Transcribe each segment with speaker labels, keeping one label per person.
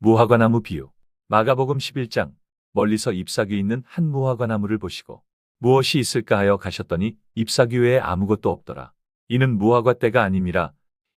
Speaker 1: 무화과나무 비유. 마가복음 11장 멀리서 잎사귀 있는 한 무화과나무를 보시고 무엇이 있을까 하여 가셨더니 잎사귀 외에 아무것도 없더라. 이는 무화과 때가 아님이라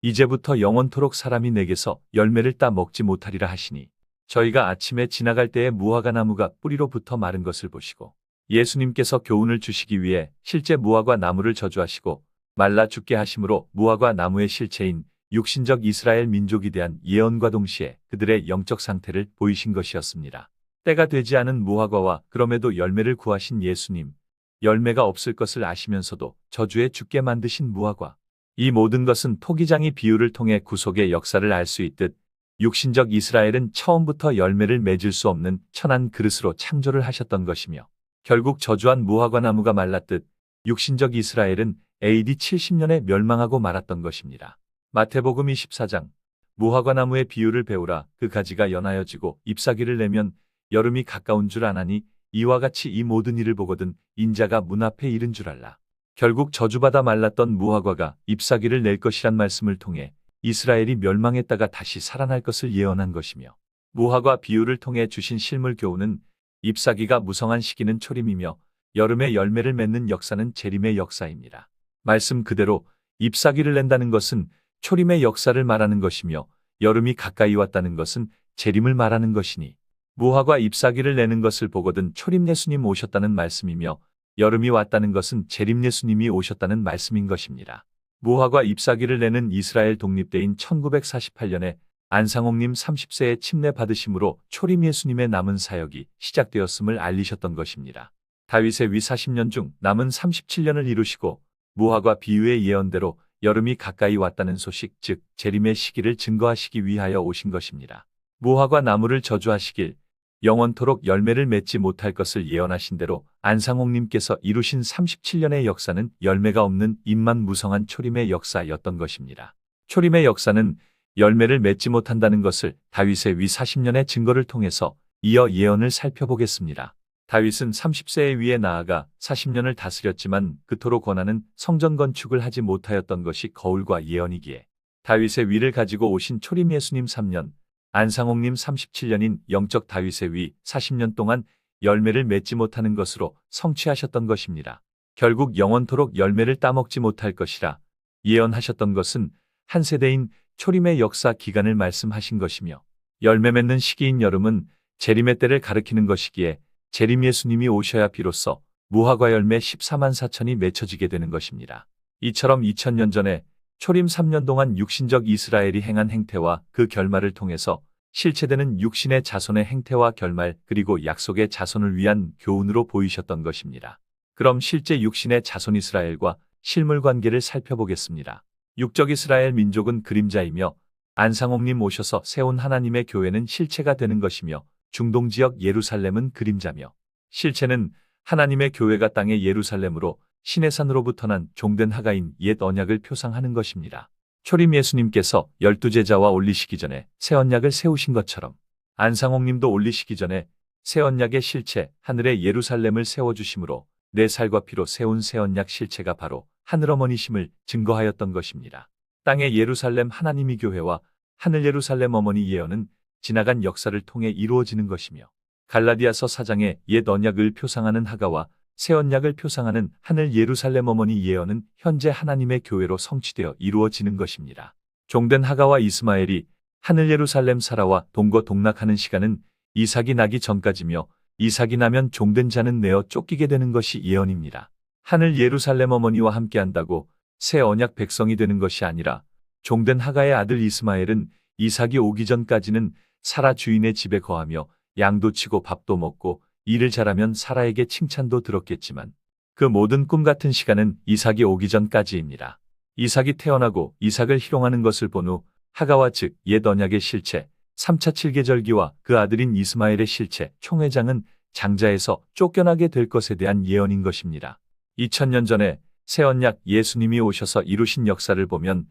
Speaker 1: 이제부터 영원토록 사람이 내게서 열매를 따 먹지 못하리라 하시니 저희가 아침에 지나갈 때에 무화과 나무가 뿌리로부터 마른 것을 보시고 예수님께서 교훈을 주시기 위해 실제 무화과 나무를 저주하시고 말라 죽게 하심으로 무화과 나무의 실체인 육신적 이스라엘 민족에 대한 예언과 동시에 그들의 영적 상태를 보이신 것이었습니다. 때가 되지 않은 무화과와 그럼에도 열매를 구하신 예수님, 열매가 없을 것을 아시면서도 저주에 죽게 만드신 무화과. 이 모든 것은 토기장이 비유를 통해 구속의 역사를 알 수 있듯 육신적 이스라엘은 처음부터 열매를 맺을 수 없는 천한 그릇으로 창조를 하셨던 것이며 결국 저주한 무화과 나무가 말랐듯 육신적 이스라엘은 AD 70년에 멸망하고 말았던 것입니다. 마태복음 24장 무화과 나무의 비유를 배우라 그 가지가 연하여지고 잎사귀를 내면 여름이 가까운 줄 아나니 이와 같이 이 모든 일을 보거든 인자가 문 앞에 이른 줄 알라. 결국 저주받아 말랐던 무화과가 잎사귀를 낼 것이란 말씀을 통해 이스라엘이 멸망했다가 다시 살아날 것을 예언한 것이며 무화과 비유를 통해 주신 실물 교훈은 잎사귀가 무성한 시기는 초림이며 여름에 열매를 맺는 역사는 재림의 역사입니다. 말씀 그대로 잎사귀를 낸다는 것은 초림의 역사를 말하는 것이며 여름이 가까이 왔다는 것은 재림을 말하는 것이니 무화과 잎사귀를 내는 것을 보거든 초림 예수님 오셨다는 말씀이며 여름이 왔다는 것은 재림 예수님이 오셨다는 말씀인 것입니다. 무화과 잎사귀를 내는 이스라엘 독립대인 1948년에 안상홍님 30세에 침례 받으심으로 초림 예수님의 남은 사역이 시작되었음을 알리셨던 것입니다. 다윗의 위 40년 중 남은 37년을 이루시고 무화과 비유의 예언대로 여름이 가까이 왔다는 소식, 즉 재림의 시기를 증거하시기 위하여 오신 것입니다. 무화과 나무를 저주하시길 영원토록 열매를 맺지 못할 것을 예언하신 대로 안상홍님께서 이루신 37년의 역사는 열매가 없는 입만 무성한 초림의 역사였던 것입니다. 초림의 역사는 열매를 맺지 못한다는 것을 다윗의 위 40년의 증거를 통해서 이어 예언을 살펴보겠습니다. 다윗은 30세의 위에 나아가 40년을 다스렸지만 그토록 권하는 성전 건축을 하지 못하였던 것이 거울과 예언이기에 다윗의 위를 가지고 오신 초림 예수님 3년, 안상홍님 37년인 영적 다윗의 위 40년 동안 열매를 맺지 못하는 것으로 성취하셨던 것입니다. 결국 영원토록 열매를 따먹지 못할 것이라 예언하셨던 것은 한 세대인 초림의 역사 기간을 말씀하신 것이며 열매 맺는 시기인 여름은 재림의 때를 가리키는 것이기에 재림 예수님이 오셔야 비로소 무화과 열매 14만 4천이 맺혀지게 되는 것입니다. 이처럼 2000년 전에 초림 3년 동안 육신적 이스라엘이 행한 행태와 그 결말을 통해서 실체되는 육신의 자손의 행태와 결말 그리고 약속의 자손을 위한 교훈으로 보이셨던 것입니다. 그럼 실제 육신의 자손 이스라엘과 실물 관계를 살펴보겠습니다. 육적 이스라엘 민족은 그림자이며 안상홍님 오셔서 세운 하나님의 교회는 실체가 되는 것이며 중동 지역 예루살렘은 그림자며 실체는 하나님의 교회가 땅의 예루살렘으로 신의 산으로부터 난 종된 하가인 옛 언약을 표상하는 것입니다. 초림 예수님께서 열두 제자와 올리시기 전에 새 언약을 세우신 것처럼 안상홍님도 올리시기 전에 새 언약의 실체 하늘의 예루살렘을 세워주심으로 내 살과 피로 세운 새 언약 실체가 바로 하늘어머니심을 증거하였던 것입니다. 땅의 예루살렘 하나님이 교회와 하늘 예루살렘 어머니 예언은 지나간 역사를 통해 이루어지는 것이며 갈라디아서 4장의 옛 언약을 표상하는 하가와 새 언약을 표상하는 하늘 예루살렘 어머니 예언은 현재 하나님의 교회로 성취되어 이루어지는 것입니다. 종된 하가와 이스마엘이 하늘 예루살렘 사라와 동거 동락하는 시간은 이삭이 나기 전까지며 이삭이 나면 종된 자는 내어 쫓기게 되는 것이 예언입니다. 하늘 예루살렘 어머니와 함께한다고 새 언약 백성이 되는 것이 아니라 종된 하가의 아들 이스마엘은 이삭이 오기 전까지는 사라 주인의 집에 거하며 양도 치고 밥도 먹고 일을 잘하면 사라에게 칭찬도 들었겠지만 그 모든 꿈 같은 시간은 이삭이 오기 전까지입니다. 이삭이 태어나고 이삭을 희롱하는 것을 본 후 하가와 즉 옛 언약의 실체 3차 7계절기와 그 아들인 이스마엘의 실체 총회장은 장자에서 쫓겨나게 될 것에 대한 예언인 것입니다. 2000년 전에 새 언약 예수님이 오셔서 이루신 역사를 보면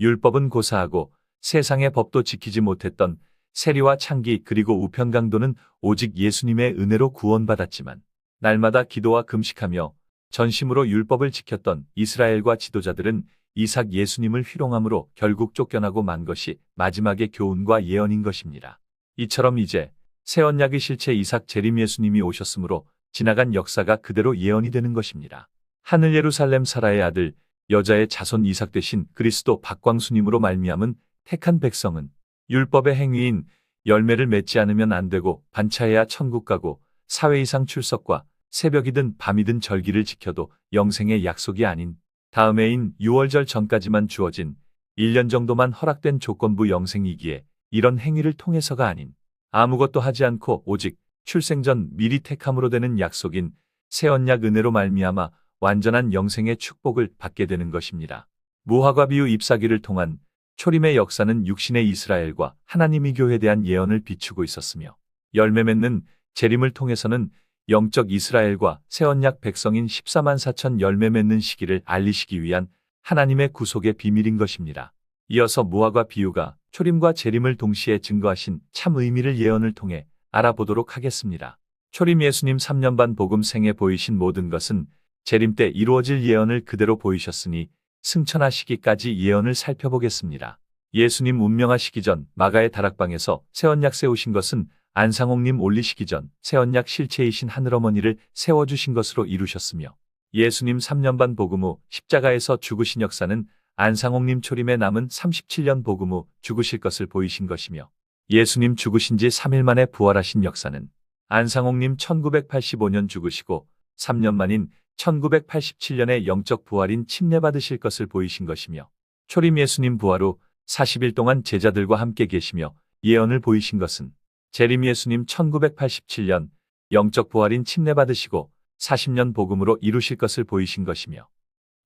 Speaker 1: 율법은 고사하고 세상의 법도 지키지 못했던 세리와 창기 그리고 우편강도는 오직 예수님의 은혜로 구원받았지만 날마다 기도와 금식하며 전심으로 율법을 지켰던 이스라엘과 지도자들은 이삭 예수님을 희롱함으로 결국 쫓겨나고 만 것이 마지막의 교훈과 예언인 것입니다. 이처럼 이제 새 언약의 실체 이삭 재림 예수님이 오셨으므로 지나간 역사가 그대로 예언이 되는 것입니다. 하늘 예루살렘 사라의 아들 여자의 자손 이삭 대신 그리스도 박광수님으로 말미암은 택한 백성은 율법의 행위인 열매를 맺지 않으면 안 되고 반차해야 천국 가고 사회 이상 출석과 새벽이든 밤이든 절기를 지켜도 영생의 약속이 아닌 다음 해인 6월절 전까지만 주어진 1년 정도만 허락된 조건부 영생이기에 이런 행위를 통해서가 아닌 아무것도 하지 않고 오직 출생 전 미리 택함으로 되는 약속인 새 언약 은혜로 말미암아 완전한 영생의 축복을 받게 되는 것입니다. 무화과 비유 잎사귀를 통한 초림의 역사는 육신의 이스라엘과 하나님의 교회에 대한 예언을 비추고 있었으며 열매 맺는 재림을 통해서는 영적 이스라엘과 새 언약 백성인 14만 4천 열매 맺는 시기를 알리시기 위한 하나님의 구속의 비밀인 것입니다. 이어서 무화과 비유가 초림과 재림을 동시에 증거하신 참 의미를 예언을 통해 알아보도록 하겠습니다. 초림 예수님 3년 반 복음 생에 보이신 모든 것은 재림 때 이루어질 예언을 그대로 보이셨으니 승천하시기까지 예언을 살펴보겠습니다. 예수님 운명하시기 전 마가의 다락방에서 새언약 세우신 것은 안상홍님 올리시기 전 새언약 실체이신 하늘어머니를 세워주신 것으로 이루셨으며 예수님 3년 반 복음 후 십자가에서 죽으신 역사는 안상홍님 초림에 남은 37년 복음 후 죽으실 것을 보이신 것이며 예수님 죽으신 지 3일 만에 부활하신 역사는 안상홍님 1985년 죽으시고 3년 만인 1987년에 영적 부활인 침례받으실 것을 보이신 것이며 초림 예수님 부활 후 40일 동안 제자들과 함께 계시며 예언을 보이신 것은 재림 예수님 1987년 영적 부활인 침례받으시고 40년 복음으로 이루실 것을 보이신 것이며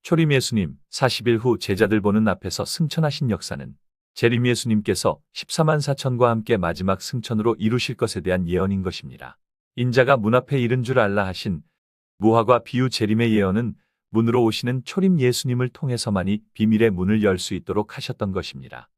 Speaker 1: 초림 예수님 40일 후 제자들 보는 앞에서 승천하신 역사는 재림 예수님께서 14만 4천과 함께 마지막 승천으로 이루실 것에 대한 예언인 것입니다. 인자가 문 앞에 이른 줄 알라 하신 무화과 비유 재림의 예언은 문으로 오시는 초림 예수님을 통해서만이 비밀의 문을 열 수 있도록 하셨던 것입니다.